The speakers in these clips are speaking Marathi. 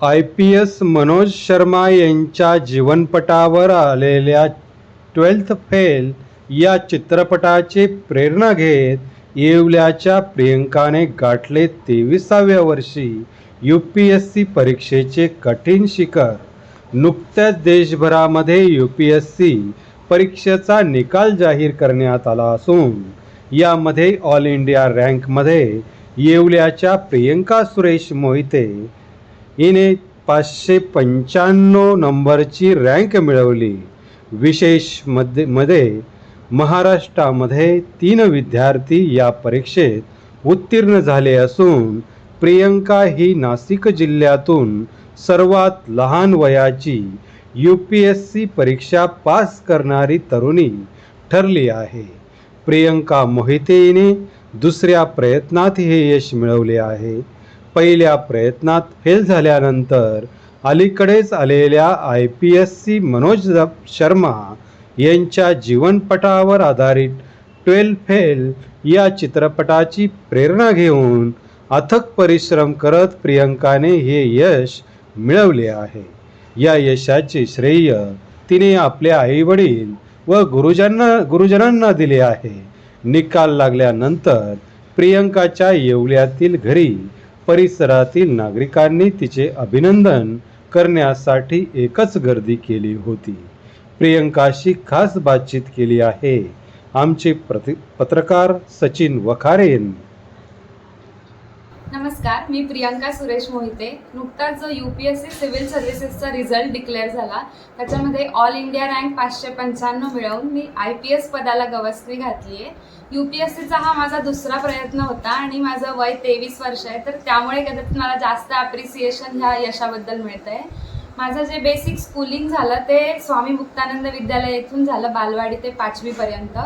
I P S Manoj Sharma यांच्या जीवनपटावर आलेल्या ट्वेल्थ फेल या चित्रपटाची प्रेरणा घेत येवल्याच्या प्रियंकाने गाठले तेविसाव्या वर्षी यू पी एस सी परीक्षेचे कठीण शिखर. नुकत्याच देशभरामध्ये यू पी एस सी परीक्षेचा निकाल जाहीर करण्यात आला असून यामध्ये ऑल इंडिया रँकमध्ये येवल्याच्या प्रियंका सुरेश मोहिते हिने पाचशे पंच्याण्णव नंबरची रँक मिळवली. विशेषमध्ये मध्ये महाराष्ट्रामध्ये तीन विद्यार्थी या परीक्षेत उत्तीर्ण झाले असून प्रियंका ही नाशिक जिल्ह्यातून सर्वात लहान वयाची यू पी एस सी परीक्षा पास करणारी तरुणी ठरली आहे. प्रियंका मोहितेने दुसऱ्या प्रयत्नात हे यश मिळवले आहे. पहिल्या प्रयत्नात फेल झाल्यानंतर अलीकडेच आलेल्या I P S C Manoj Sharma यांच्या जीवनपटावर आधारित ट्वेल्व फेल या चित्रपटाची प्रेरणा घेऊन अथक परिश्रम करत प्रियंकाने हे यश मिळवले आहे. या यशाचे श्रेय तिने आपल्या आईवडील व गुरुजांना गुरुजनांना दिले आहे. निकाल लागल्यानंतर प्रियंकाच्या येवल्यातील घरी परिसरातील नागरिकांनी तिचे अभिनंदन करण्यासाठी एकच गर्दी केली होती. प्रियंकाशी खास बातचीत केली आहे. आमचे प्रति पत्रकार सचिन वखारेन नमस्कार मी प्रियांका सुरेश मोहिते. नुकताच जो U P S C civil सर्व्हिसेसचा result declare झाला त्याच्यामध्ये ऑल इंडिया रँक पाचशे पंच्याण्णव मिळवून मी आय पी एस पदाला गवसणी घातली आहे यू पी एस सीचा हा माझा दुसरा प्रयत्न होता आणि माझं वय तेवीस वर्ष आहे तर त्यामुळे कदाचित मला जास्त ॲप्रिसिएशन ह्या यशाबद्दल मिळतं आहे माझं जे बेसिक स्कूलिंग झालं ते स्वामी मुक्तानंद विद्यालय येथून झालं बालवाडी ते पाचवीपर्यंत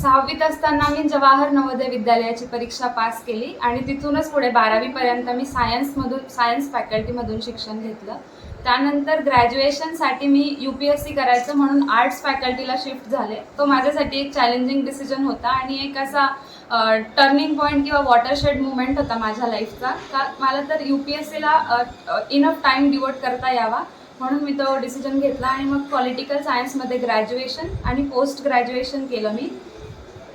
सहावीत असताना मी जवाहर नवोदय विद्यालयाची परीक्षा पास केली आणि तिथूनच पुढे बारावीपर्यंत मी सायन्समधून सायन्स फॅकल्टीमधून शिक्षण घेतलं. त्यानंतर ग्रॅज्युएशनसाठी मी यू पी एस सी करायचं म्हणून आर्ट्स फॅकल्टीला शिफ्ट झाले. तो माझ्यासाठी एक चॅलेंजिंग डिसिजन होता आणि एक असा टर्निंग पॉईंट किंवा वॉटरशेड मुवमेंट होता माझ्या लाईफचा का मला तर यू पी एस सीला इनफ टाईम डिवोट करता यावा म्हणून मी तो डिसिजन घेतला आणि मग पॉलिटिकल सायन्समध्ये ग्रॅज्युएशन आणि पोस्ट ग्रॅज्युएशन केलं मी.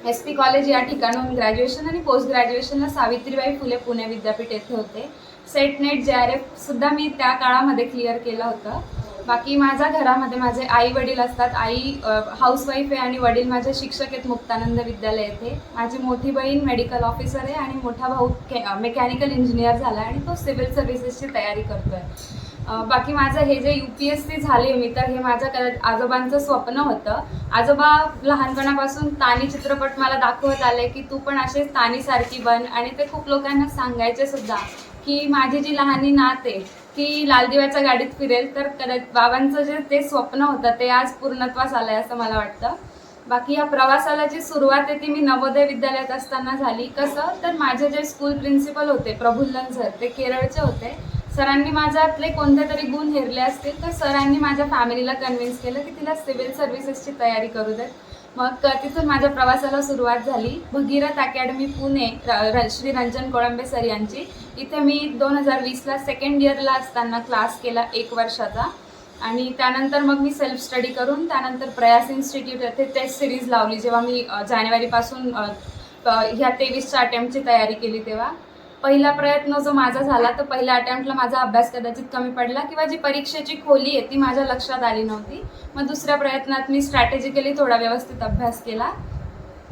एस पी कॉलेज या ठिकाणून ग्रॅज्युएशन आणि पोस्ट ग्रॅज्युएशनला सावित्रीबाई फुले पुणे विद्यापीठ येथे होते. सेट नेट जे आर एफसुद्धा मी त्या काळामध्ये क्लिअर केलं होतं. बाकी माझ्या घरामध्ये माझे आई वडील असतात. आई हाऊसवाईफ आहे आणि वडील माझे शिक्षक आहेत मुक्तानंद विद्यालय येथे. माझी मोठी बहीण मेडिकल ऑफिसर आहे आणि मोठा भाऊ मेकॅनिकल इंजिनियर झाला आहे आणि तो सिव्हिल सर्व्हिसेसची तयारी करतो आहे बाकी माझं हे जे यू पी एस सी झाले मी तर हे माझं कदा- आजोबांचं स्वप्न होतं. आजोबा लहानपणापासून तानी चित्रपट मला दाखवत आले की तू पण असे तानीसारखी बन. आणि ते खूप लोकांना सांगायचे सुद्धा की माझी जी लहानी नात आहे ती लालदिव्याच्या गाडीत फिरेल. तर कदाचित बाबांचं जे ते स्वप्न होतं ते आज पूर्णत्वास आलं आहे असं मला वाटतं. बाकी या प्रवासाला जी सुरुवात आहे ती मी नवोदय विद्यालयात असताना झाली. कसं? तर माझे जे स्कूल प्रिन्सिपल होते प्रफुल्लन सर ते केरळचे होते. सरांनी माझ्यातले कोणते तरी गुण हेरले असतील तर सरांनी माझ्या फॅमिलीला कन्व्हिन्स केलं की तिला सिव्हिल सर्व्हिसेसची तयारी करू देत मग तिथून माझ्या प्रवासाला सुरुवात झाली. भगीरथ अकॅडमी पुणे र- श्री रंजन कोळंबे सर यांची. इथे मी दोन हजार वीसला सेकंड इयरला असताना क्लास केला एक वर्षाचा. आणि त्यानंतर मग मी सेल्फ स्टडी करून त्यानंतर प्रयास इन्स्टिट्यूट येथे टेस्ट सिरीज लावली. जेव्हा मी जानेवारीपासून ह्या तेवीसच्या अटेम्प्टची तयारी केली तेव्हा. पहिला प्रयत्न जो माझा झाला तर पहिल्या अटेम्प्टला माझा अभ्यास कदाचित कमी पडला किंवा जी परीक्षेची खोली आहे ती माझ्या लक्षात आली नव्हती. मग दुसऱ्या प्रयत्नात मी स्ट्रॅटेजिकली थोडा व्यवस्थित अभ्यास केला.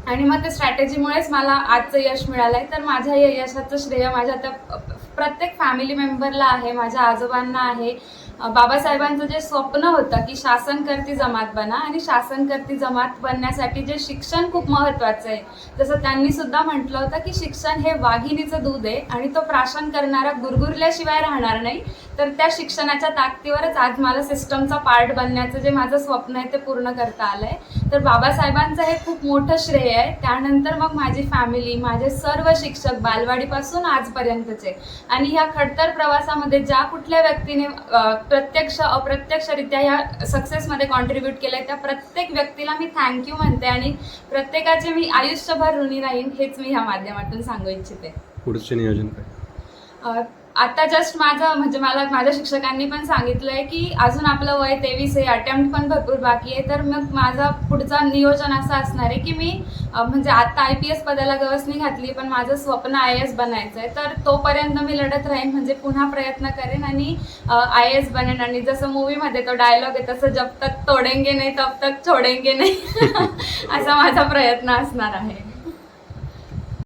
आणि मग त्या स्ट्रॅटेजीमुळेच मला आजचं यश मिळालं आहे तर माझ्या या यशाचं श्रेय माझ्या त्या प्रत्येक फॅमिली मेंबरला आहे माझ्या आजोबांना आहे. बाबासाहेबांचं जे स्वप्न होतं की शासन करती जमात बना आणि शासन करती जमात बनण्यासाठी जे शिक्षण खूप महत्त्वाचं आहे. जसं त्यांनी सुद्धा म्हटलं होतं की शिक्षण हे वाघिणीचं दूध आहे आणि तो प्राशन करणारा गुरगुरल्याशिवाय राहणार नाही. तर त्या शिक्षणाच्या ताकदीवरच आज मला सिस्टमचा पार्ट बनण्याचं जे माझं स्वप्न आहे ते पूर्ण करता आलं आहे तर बाबासाहेबांचं हे खूप मोठं श्रेय आहे. त्यानंतर मग माझी फॅमिली माझे सर्व शिक्षक बालवाडीपासून आजपर्यंतचे. आणि ह्या खडतर प्रवासामध्ये ज्या कुठल्या व्यक्तीने प्रत्यक्ष अप्रत्यक्षरित्या ह्या सक्सेसमध्ये कॉन्ट्रीब्यूट केलंय. त्या प्रत्येक व्यक्तीला मी थँक्यू म्हणते आणि प्रत्येकाचे मी आयुष्यभर ऋणी राहीन हेच मी ह्या माध्यमातून सांगू इच्छिते. पुढचे नियोजन काय? आता जस्ट माझं म्हणजे मला माझ्या शिक्षकांनी पण सांगितलंय की अजून आपलं वय तेवीस आहे अटेम्प्ट पण भरपूर बाकी आहे. तर मग माझा पुढचा नियोजन असं असणार आहे की मी म्हणजे आता आय पी एस पदाला गवसणी घातली पण माझं स्वप्न आय एस बनायचं आहे. तर तोपर्यंत मी लढत राहीन म्हणजे पुन्हा प्रयत्न करेन आणि आय एस बनेन. आणि जसं मूवीमध्ये तो डायलॉग आहे तसं जब तक तोडेंगे नाही तब तक छोडेंगे नाही. असा माझा प्रयत्न असणार आहे.